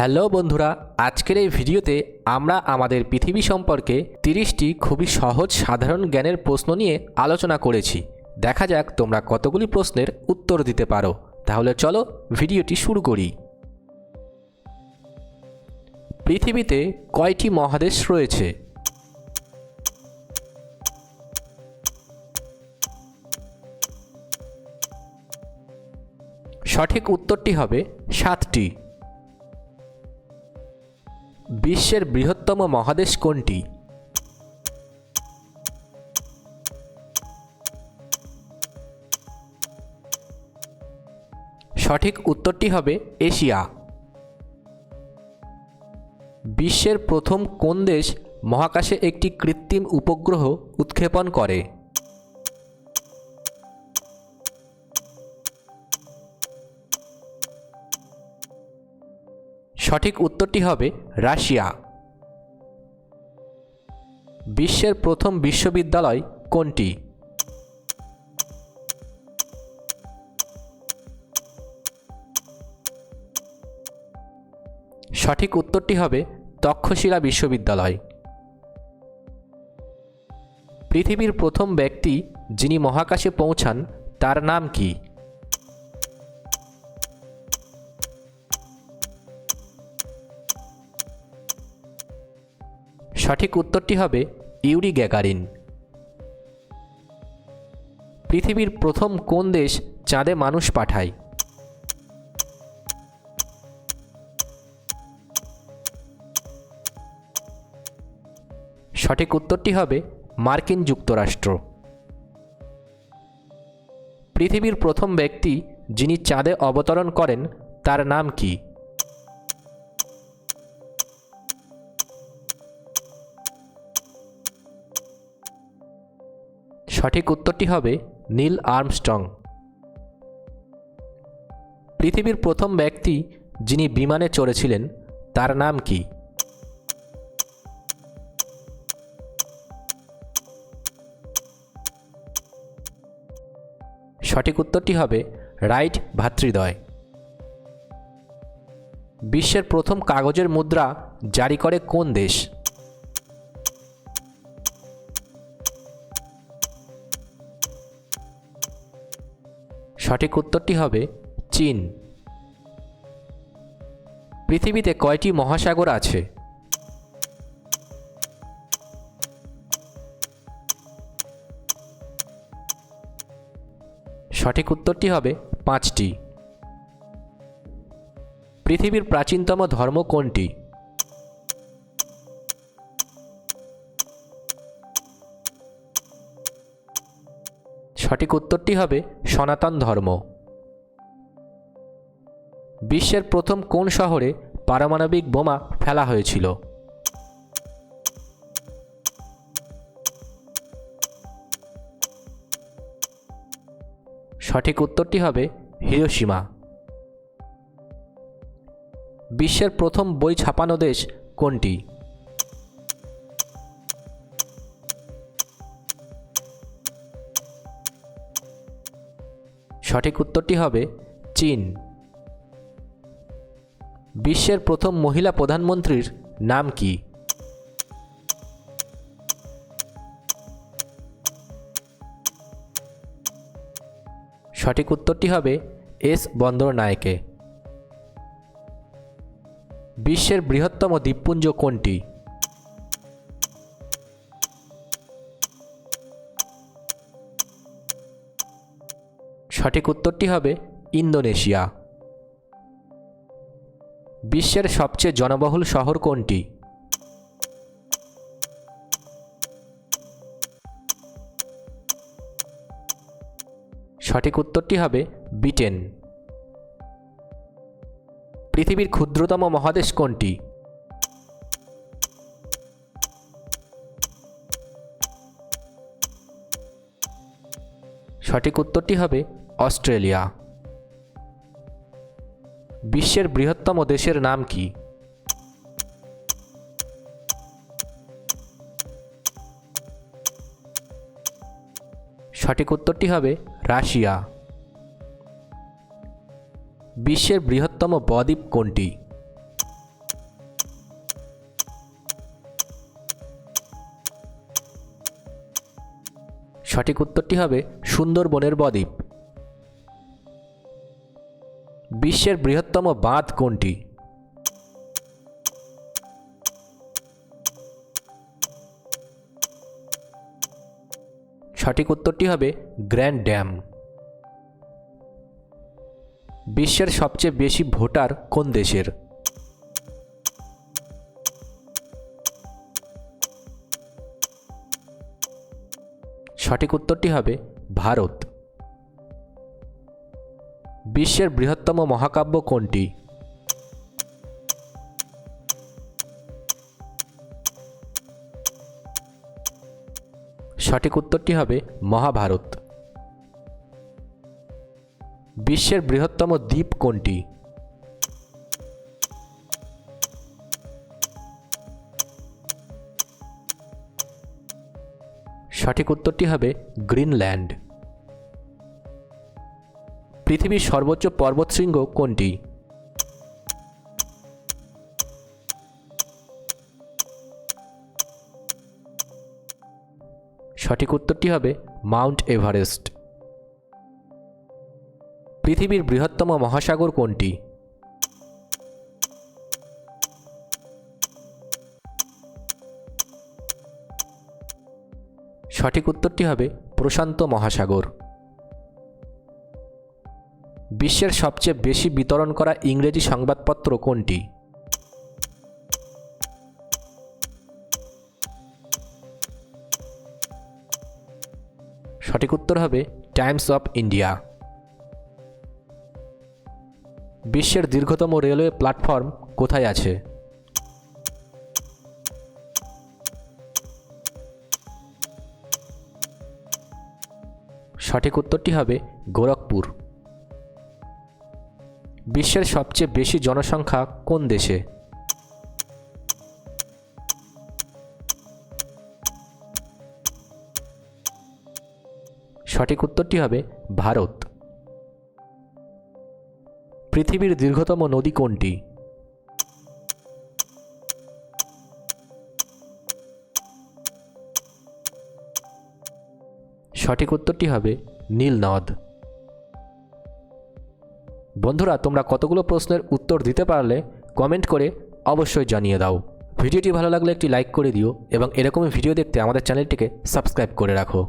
Hello বন্ধুরা, আজকের এই ভিডিওতে আমরা আমাদের পৃথিবী সম্পর্কে তিরিশটি খুবই সহজ সাধারণ জ্ঞানের প্রশ্ন নিয়ে আলোচনা করেছি। দেখা যাক তোমরা কতগুলি প্রশ্নের উত্তর দিতে পারো। তাহলে চলো ভিডিওটি শুরু করি। পৃথিবীতে কয়টি মহাদেশ রয়েছে? সঠিক উত্তরটি হবে সাতটি। বিশ্বের বৃহত্তম মহাদেশ কোনটি? সঠিক উত্তরটি হবে এশিয়া। বিশ্বের প্রথম কোন দেশ মহাকাশে একটি কৃত্রিম উপগ্রহ উৎক্ষেপণ করে? সঠিক উত্তরটি হবে রাশিয়া। বিশ্বের প্রথম বিশ্ববিদ্যালয় কোনটি? সঠিক উত্তরটি হবে তক্ষশিলা বিশ্ববিদ্যালয়। পৃথিবীর প্রথম ব্যক্তি যিনি মহাকাশে পৌঁছান, তার নাম কি? সঠিক উত্তরটি হবে ইউরি গ্যাগারিন পৃথিবীর প্রথম কোন দেশ চাঁদে মানুষ পাঠায়? সঠিক উত্তরটি হবে মার্কিন যুক্তরাষ্ট্র। পৃথিবীর প্রথম ব্যক্তি যিনি চাঁদে অবতরণ করেন, তার নাম কি? সঠিক উত্তরটি হবে নীল আর্মস্ট্রং। পৃথিবীর প্রথম ব্যক্তি যিনি বিমানে চড়েছিলেন, তার নাম কি? সঠিক উত্তরটি হবে রাইট ভাতৃদ্বয়। বিশ্বের প্রথম কাগজের মুদ্রা জারি করে কোন দেশ? সঠিক উত্তরটি হবে চীন। পৃথিবীতে কয়টি মহাসাগর আছে? সঠিক উত্তরটি হবে পাঁচটি। পৃথিবীর প্রাচীনতম ধর্ম কোনটি? সঠিক উত্তরটি হবে সনাতন ধর্ম। বিশ্বের প্রথম কোন শহরে পারমাণবিক বোমা ফেলা হয়েছিল? সঠিক উত্তরটি হবে হিরোসীমা বিশ্বের প্রথম বই ছাপানো দেশ কোনটি? সঠিক উত্তরটি হবে চীন। বিশ্বের প্রথম মহিলা প্রধানমন্ত্রীর নাম কি? সঠিক উত্তরটি হবে এস বন্দর নায়কে বিশ্বের বৃহত্তম দ্বীপপুঞ্জ কোনটি? সঠিক উত্তরটি হবে ইন্দোনেশিয়া। বিশ্বের সবচেয়ে জনবহুল শহর কোনটি? সঠিক উত্তরটি হবে ব্রিটেন। পৃথিবীর ক্ষুদ্রতম মহাদেশ কোনটি? সঠিক উত্তরটি হবে অস্ট্রেলিয়া। বিশ্বের বৃহত্তম দেশের নাম কি? সঠিক উত্তরটি হবে রাশিয়া। বিশ্বের বৃহত্তম বদ্বীপ কোনটি? সঠিক উত্তরটি হবে সুন্দরবনের বদ্বীপ। বিশ্বের বৃহত্তম বাঁধ কোনটি? সঠিক উত্তরটি হবে গ্র্যান্ড ড্যাম। বিশ্বের সবচেয়ে বেশি ভোটার কোন দেশের? সঠিক উত্তরটি হবে ভারত। বিশ্বের বৃহত্তম মহাকাব্য কোনটি? সঠিক উত্তরটি হবে মহাভারত। বিশ্বের বৃহত্তম দ্বীপ কোনটি? সঠিক উত্তরটি হবে গ্রিনল্যান্ড। পৃথিবীর সর্বোচ্চ পর্বতশৃঙ্গ কোনটি? সঠিক উত্তরটি হবে মাউন্ট এভারেস্ট। পৃথিবীর বৃহত্তম মহাসাগর কোনটি? সঠিক উত্তরটি হবে প্রশান্ত মহাসাগর। বিশ্বের সবচেয়ে বেশি বিতরণ করা ইংরেজি সংবাদপত্র কোনটি? সঠিক উত্তর হবে টাইমস অফ ইন্ডিয়া। বিশ্বের দীর্ঘতম রেলওয়ে প্ল্যাটফর্ম কোথায় আছে? সঠিক উত্তরটি হবে গোরখপুর। বিশ্বের সবচেয়ে বেশি জনসংখ্যা কোন দেশে? সঠিক উত্তরটি হবে ভারত। পৃথিবীর দীর্ঘতম নদী কোনটি? সঠিক উত্তরটি হবে নীল নদ বন্ধুরা, তোমরা কতগুলো প্রশ্নের উত্তর দিতে পারলে কমেন্ট করে অবশ্যই জানিয়ে দাও। ভিডিওটি ভালো লাগলে একটি লাইক করে দিও এবং এরকমই ভিডিও দেখতে আমাদের চ্যানেলটিকে সাবস্ক্রাইব করে রাখো।